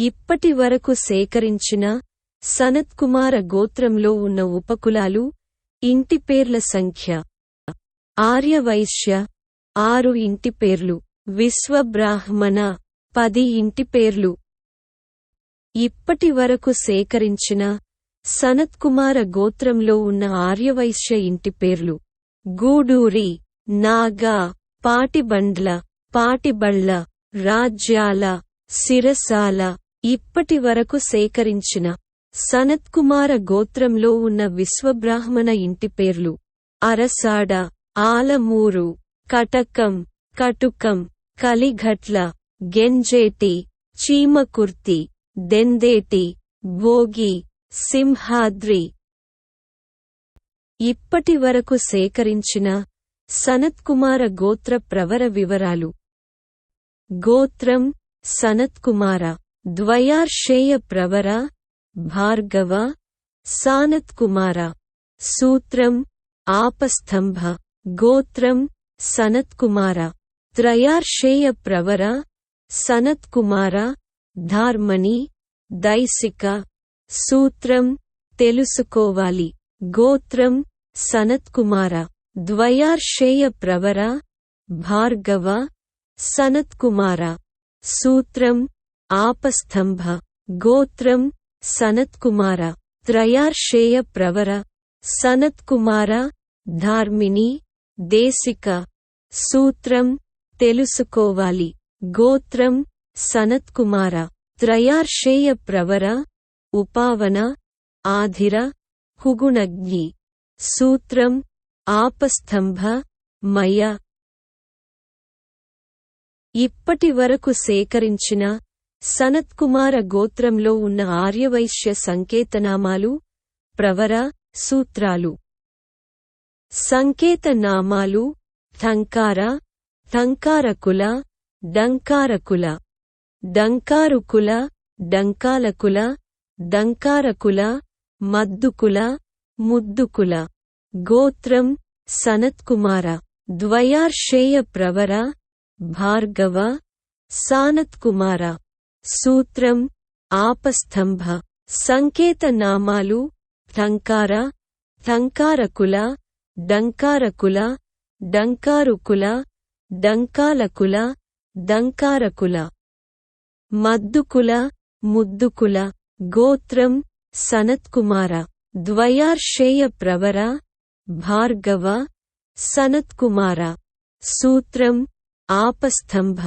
ఇప్పటి వరకు సేకరించిన సనత్కుమార గోత్రంలో ఉన్న ఉపకులాలు ఇంటి పేర్ల సంఖ్య. ఆర్యవైశ్య ఆరు ఇంటి పేర్లు. విశ్వబ్రాహ్మణ పది ఇంటి పేర్లు. ఇప్పటి వరకు సేకరించిన సనత్కుమార గోత్రంలో ఉన్న ఆర్యవైశ్య ఇంటి పేర్లు. గూడూరి నాగా పాటిబండ్ల పాటిబళ్ళ రాజ్యాల సిరసాల ఇప్పటి వరకు సేకరించిన సనత్కుమార గోత్రంలో ఉన్న విశ్వబ్రాహ్మణ ఇంటి పేర్లు అరసాడ ఆలమూరు కటకం కటుకం కలిఘట్ల గెంజేటి చీమకుర్తి దెందేటి భోగి సింహాద్రి. ఇప్పటి వరకు సేకరించిన సనత్కుమార గోత్ర ప్రవర వివరాలు. గోత్రం సనత్కుమార. ద్వయార్షేయ ప్రవర భార్గవ సానత్కుమార సూత్రం ఆపస్తంభ గోత్రం సనత్కుమార త్రయార్షేయ ప్రవర సనత్కుమార ధార్మణి దైసిక సూత్రం తెలుసుకోవాలి గోత్రం సనత్కుమార ద్వయార్షేయ ప్రవర భార్గవ సనత్కుమార సూత్రం ఆపస్తంభ గోత్రం సనత్కుమార త్రయార్షేయ ప్రవర సనత్కుమార ధార్మిని దేశిక సూత్రం తెలుసుకోవాలి గోత్రం సనత్కుమార త్రయార్షేయ ప్రవర ఉపావన ఆధిర హుగుణగ్ని సూత్రం ఆపస్తంభ మయ. ఇప్పటి వరకు సేకరించిన సనత్కుమార గోత్రంలో ఉన్న ఆర్యవైశ్య సంకేతనామాలు ప్రవర సూత్రాలు. సంకేతనామాలు థంకార థంకారకుల డంకారకుల. డంకారుకుల డంకాలకుల డంకారకుల మద్దుకుల ముద్దుకుల. గోత్రం సనత్కుమార ద్వయార్షేయ ప్రవర భార్గవ సానత్కుమార సూత్రం ఆపస్తంభ సంకేతనామాలు ఠంకార ఠంకారకుల డంకారకుల డంకారుకుల డంకాలకుల డంకారకుల. మద్దుకుల ముద్దుకుల గోత్రం సనత్కుమార ద్వయార్షేయ ప్రవర భార్గవ సనత్కుమార. సూత్రం ఆపస్తంభ